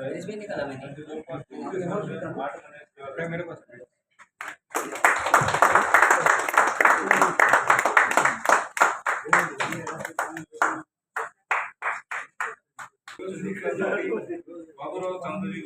S बी निकाला मैंने बाबूराव चांदोली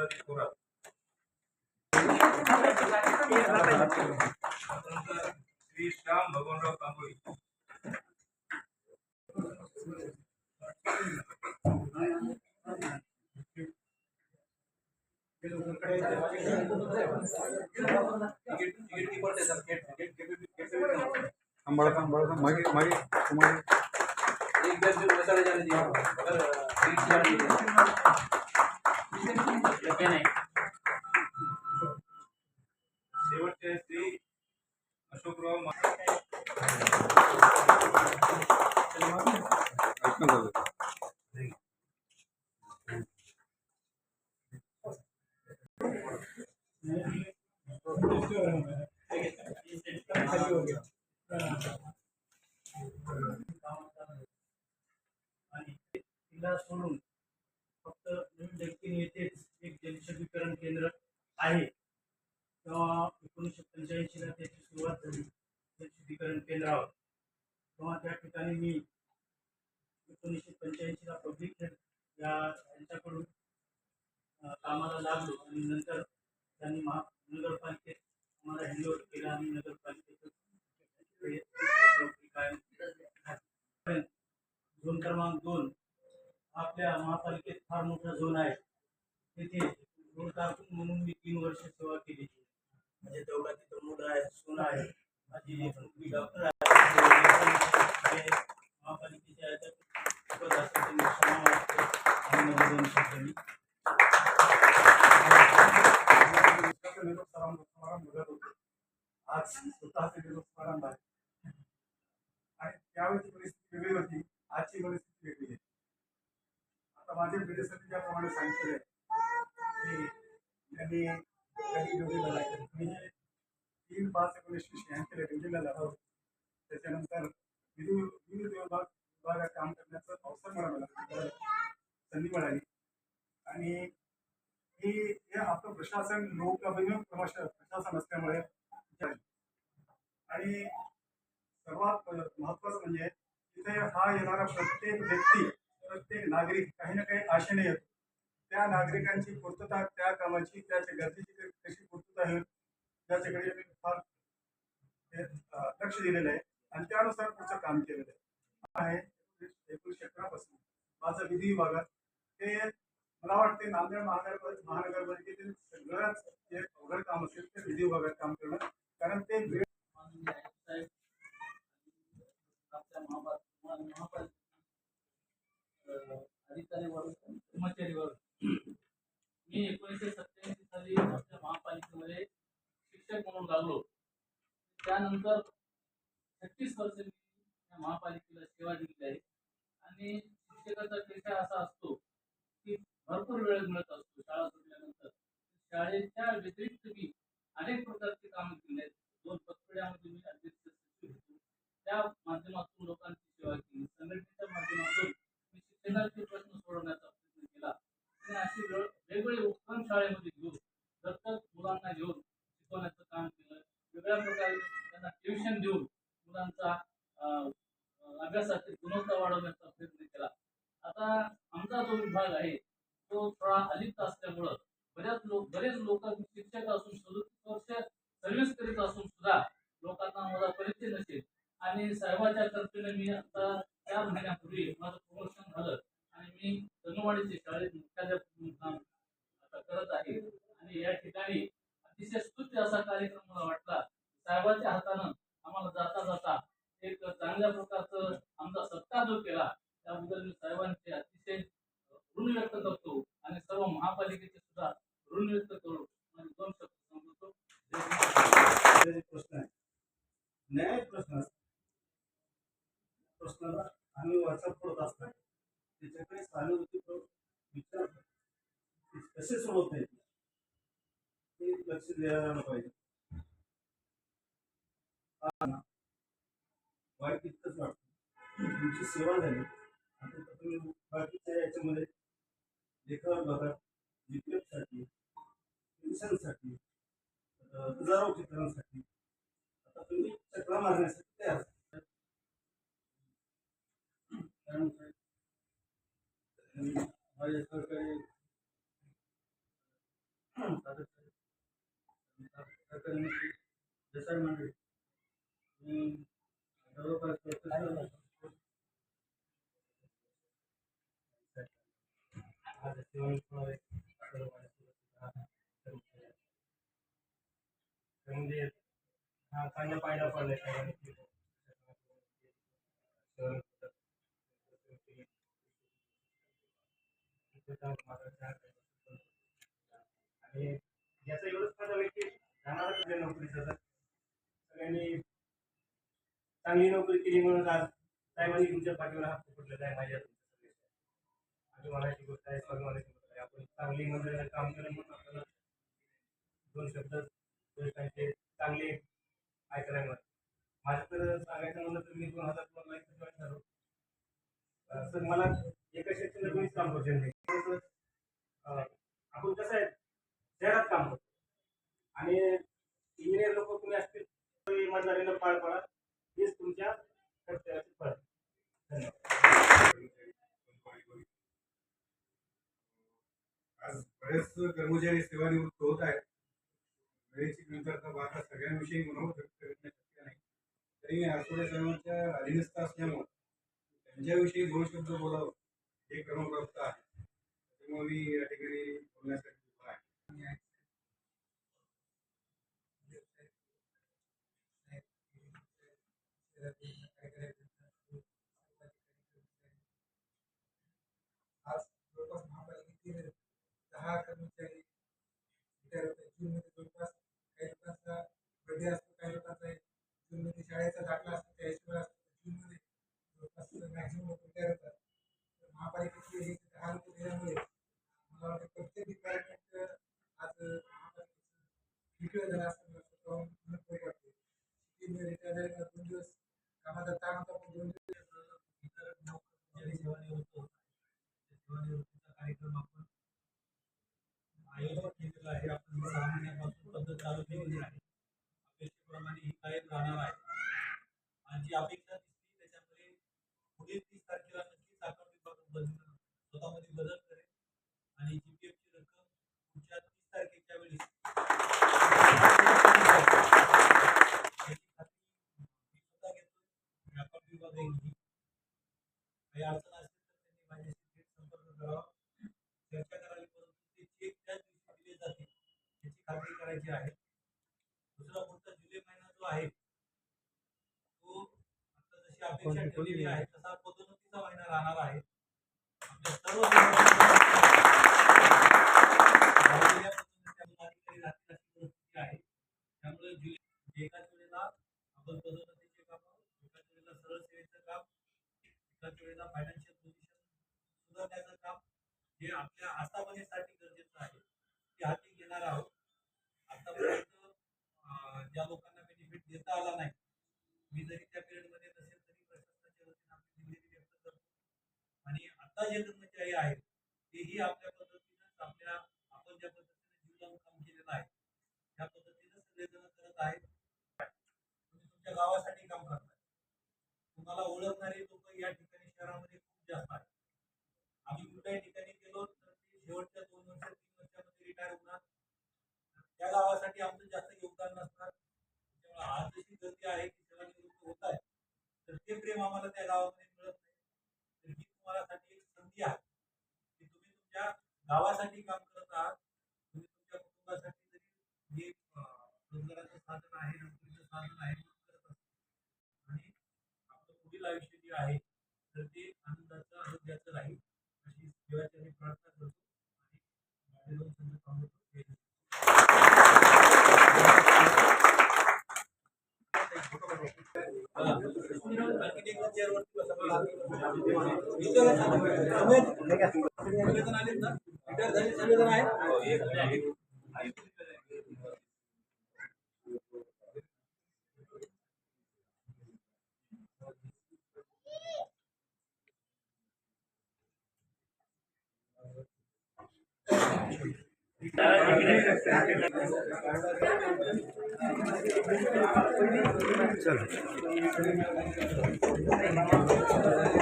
श्री श्याम भगवानराव कांबळी अंबाळा अंबाळा मागे मागे तुम्हाला एक बॅग मसाले जाने दिया। आणि नगरपालिकेचं ते झोन क्रमांक दोन आपल्या महापालिकेत फार मोठा झोन आहे. तिथे झोन कारकून म्हणून मी तीन वर्ष सेवा केली. म्हणजे तेवढा तिथं मुलं आहे सून आहे. माझी मुलगी डॉक्टर आहे. हे महापालिकेच्या याच्यात खूपच असं त्यांनी क्षमा वाटते आणि दोन शब्द त्यांनी कधी ड्युटीला लागले मी तीन पाच एकोणीसशे शहाऐंशीला ड्युटीला लागलो त्याच्यानंतर विधी विविध विभाग विभागात काम करण्याचा अवसर मला। मिळाला संधी मिळाली आणि ही हे आपलं प्रशासन लोकाभिमुख प्रमाश प्रशासन असल्यामुळे आणि सर्वात महत्वाचं म्हणजे तिथे हा येणारा प्रत्येक व्यक्ती प्रत्येक नागरिक काही ना काही आशेने येतो त्या नागरिकांची पूर्तता त्या कामाची त्याच्या गरजेची कशी पूर्तता होईल त्याच्याकडे मी फार लक्ष दिलेलं आहे. आणि त्यानुसार पुढचं काम केलेलं आहे. आहे एकोणीसशे अकरापासून माझं विधी विभागात ते मला वाटते नांदेड महानगर महानगरपालिकेतील सगळ्याच जे अवघड काम असेल ते विधी विभागात काम करणं कारण ते महापालिका अधिकारी महापा कर्मचारी अधिकारीवर मी एकोणीसशे सत्याऐंशी साली आपल्या महापालिकेमध्ये शिक्षक म्हणून लागलो. त्यानंतर छत्तीस वर्ष मी या महापालिकेला सेवा दिली आहे. आणि शिक्षकाचा पेशा असा असतो की भरपूर वेळ मिळत असतो शाळा सुटल्यानंतर. शाळेच्या व्यतिरिक्त मी अनेक प्रकारची कामं केली आहेत. दोन पतपेढ्यामध्ये मी अध्यक्ष त्या माध्यमातून लोकांची सेवा केली संघटनेच्या माध्यमातून मी शिक्षणाचे प्रश्न सोडवण्याचा प्रयत्न केला आणि अशी वेळ वेगवेगळे उपक्रम शाळेमध्ये घेऊन दत्तक मुलांना घेऊन शिकवण्याचं काम केलं वेगळ्या प्रकारे त्यांना ट्युशन देऊन मुलांचा अं, अं, अभ्यासाची गुणवत्ता वाढवण्याचा प्रयत्न केला आता आमचा जो विभाग आहे तो असल्यामुळं बऱ्याच लोक बरेच लोक शिक्षक असून सदतीस वर्ष सर्व्हिस करीत असून सुद्धा लोकांना माझा परिचय नसेल. आणि साहेबाच्या तर्फेने मी आता चार महिन्यापूर्वी माझं प्रमोशन झालं. आणि मी धनुवाडीचे शाळेत मुख्याध्यापक म्हणून काम आता करत आहे. आणि या ठिकाणी अतिशय स्तुत्य असा कार्यक्रम मला वाटला. साहेबांच्या हातानं आम्हाला जाता जाता एक चांगल्या प्रकारचं आमचा सत्कार जो केला त्याबद्दल मी साहेबांचे अतिशय ऋण व्यक्त करतो आणि सर्व महापालिकेचे सुद्धा ऋण व्यक्त करू आणि दोन शब्द संपवतो जय हिंद. त्याचे प्रश्न आहे न्याय प्रश्न असतो. प्रश्नाला आम्ही वाचा पडत असतात त्याच्याकडे विचार कसे सोडवता येतील? ते लक्ष द्यायला पाहिजे. हा वाईट इतकंच वाटतं. तुमची सेवा झाली. आता तर तुम्ही बाकीच्या याच्यामध्ये लेखावर बघा. जीपीएफसाठी पेन्शनसाठी हजारो चित्रांसाठी. आता तुम्ही चक्रा मारण्यासाठी तयार असाल. चांगला फायदा पडलाय सगळ्यांनी. शहर- आणि याचा एवढंच फायदा होईल की जाणारच नोकरीचा तर सगळ्यांनी चांगली नोकरी केली म्हणून आज साहेबांनी तुमच्या पाठीवर हात पकडलेला आहे माझ्या अभिमानाची गोष्ट आहे स्वाभिमानाची गोष्ट आहे आपण चांगली म्हणजे काम केलं म्हणून आपल्याला दोन शब्द चांगले ऐकायला मिळाले माझं तर सांगायचं म्हणलं तर मी दोन हजार दोन लाईफ जॉईन झालो सर मला एका क्षेत्रात कोणीच काम करू नाही. आपण कसं आहे शहरात काम करतो. आणि इंजिनियर लोक तुम्ही असतील इमानदारीनं पार पडा. हेच तुमच्या कर्तव्याचे फळ आज बरेच कर्मचारी सेवानिवृत्त होत आहेत. वेळेची कमतरता पाहता सगळ्यांविषयी मनोगत व्यक्त करणे शक्य नाही. तरी मी आठवडे सर्वांच्या अधीनस्थ असल्यामुळे त्यांच्याविषयी दोन शब्द बोलावं हे क्रमप्राप्त आहे त्यामुळे मी या ठिकाणी बोलण्यासाठी उभा आहे आज जवळपास महापालिकेतील दहा कर्मचारी रिटायर होत आहेत जूनमध्ये जवळपास काही लोकांचा बर्थडे असतो काही लोकांचा जूनमध्ये शाळेचा दाखला असतो त्या हिशोबाने असतो जूनमध्ये जवळपास मॅक्झिमम लोक रिटायर होतात तर महापालिकेचे हे दहा लोक दिल्यामुळे मला वाटतं प्रत्येक डिपार्टमेंट आज महापालिकेचं विकलं झालं असं मला स्वतःहून म्हणत बरं वाटते तीन रिटायर झाले का दोन दिवस कामाचा ताण होता पण दोन दिवस इतर नोकरी सेवानिवृत्त होत सेवानिवृत्तीचा कार्यक्रम आपण आयोजित केलेला आहे आपण सहा महिन्यापासून पद्धत चालू केलेली आहे अपेक्षेप्रमाणे ही कायम राहणार आहे आणि जी अपेक्षा दिसली त्याच्यामध्ये पुढील तीस तारखेला नक्कीच अकाउंट विभाग बदल स्वतःमध्ये बदल करेल आणि जी पी एफची रक्कम पुढच्या तीस तारखेच्या वेळी याची खात्री मी स्वतः घेतो अकाउंट विभाग घेईल काही अडचण असेल तर त्यांनी माझ्याशी थेट संपर्क करावा चर्चा करावी परंतु ते चेक त्याच दिवशी दिले जातील याची खात्री करायची आहे दुसरा पुढचा जुलै महिना जो आहे तो आता जशी अपेक्षा ठेवलेली आहे? तसा पदोन्नतीचा महिना राहणार आहे. आपल्या सर्व त्यामुळे एकाच वेळेला आपण पदोन्नतीचे काम एकाच वेळेला सरळ सेवेचं काम एकाच वेळेला फायनान्शियल पोझिशन सुधारण्याचं काम हे आपल्या आस्थापनेसाठी गरजेचं आहे. ते हाती घेणार आहोत. आतापर्यंत ज्या लोकांना बेनिफिट देता आला नाही मी जरी त्या पिरियडमध्ये नसेल तरी प्रशासनाच्या वतीने आपली दिलगिरी व्यक्त करतो आणि आता जे कर्मचारी आहेत तेही आपल्या पद्धतीनं आपल्या आपण ज्या पद्धतीने जीव लावून काम केलेलं आहे त्या पद्धतीनं सगळेजण करत आहेत तुम्ही तुमच्या गावासाठी काम करताय तुम्हाला ओळखणारे लोक या ठिकाणी शहरामध्ये खूप जास्त आहेत आम्ही कुठल्याही ठिकाणी गेलो तर ते शेवटच्या दोन वर्ष तीन वर्षामध्ये रिटायर होणार त्या गावासाठी आमचं जास्त योगदान नसणार त्यामुळे आज जशी गर्दी आहे की सेवानिवृत्त होत आहे तर ते प्रेम आम्हाला त्या गावामध्ये मिळत नाही तर गावासाठी काम करत आहात तुम्ही तुमच्या कुटुंबासाठी जरी हे रोजगाराचं साधन आहे नोकरीचं साधन आहे करत आणि आपलं पुढील आयुष्य जे आहे तर ते आनंदाचं आरोग्याचं राहील अशी देवाची मी प्रार्थना करतो आणि माझे दोन. आणखीन एक दोन चेअरवरती बसा. विचारा समेत सगळेजण आलेत ना रिटायर झाले सगळेजण आहेत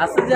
असं जे